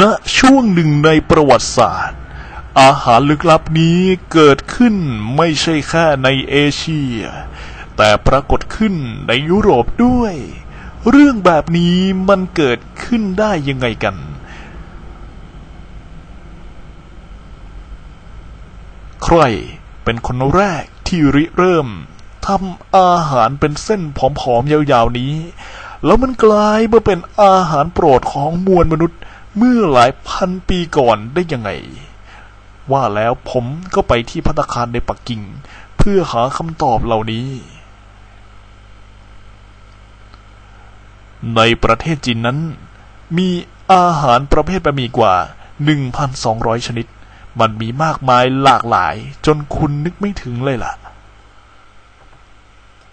ณช่วงหนึ่งในประวัติศาสตร์ อาหารลึกลับนี้เกิดขึ้นไม่ใช่แค่ในเอเชีย แต่ปรากฏขึ้นในยุโรปด้วย เรื่องแบบนี้มันเกิดขึ้นได้ยังไงกัน ใครเป็นคนแรกที่ริเริ่มทำอาหารเป็นเส้นผอมๆยาวๆนี้ แล้วมันกลายมาเป็นอาหารโปรดของมวลมนุษย์ เมื่อหลายพันปีก่อนได้ยังไง ว่าแล้วผมก็ไปที่พัตตาคารในปักกิ่ง เพื่อหาคำตอบเหล่านี้ ในประเทศจีนนั้น มีอาหารประเภทบะหมี่กว่า 1,200 ชนิด มันมีมากมายหลากหลาย จนคุณนึกไม่ถึงเลยล่ะ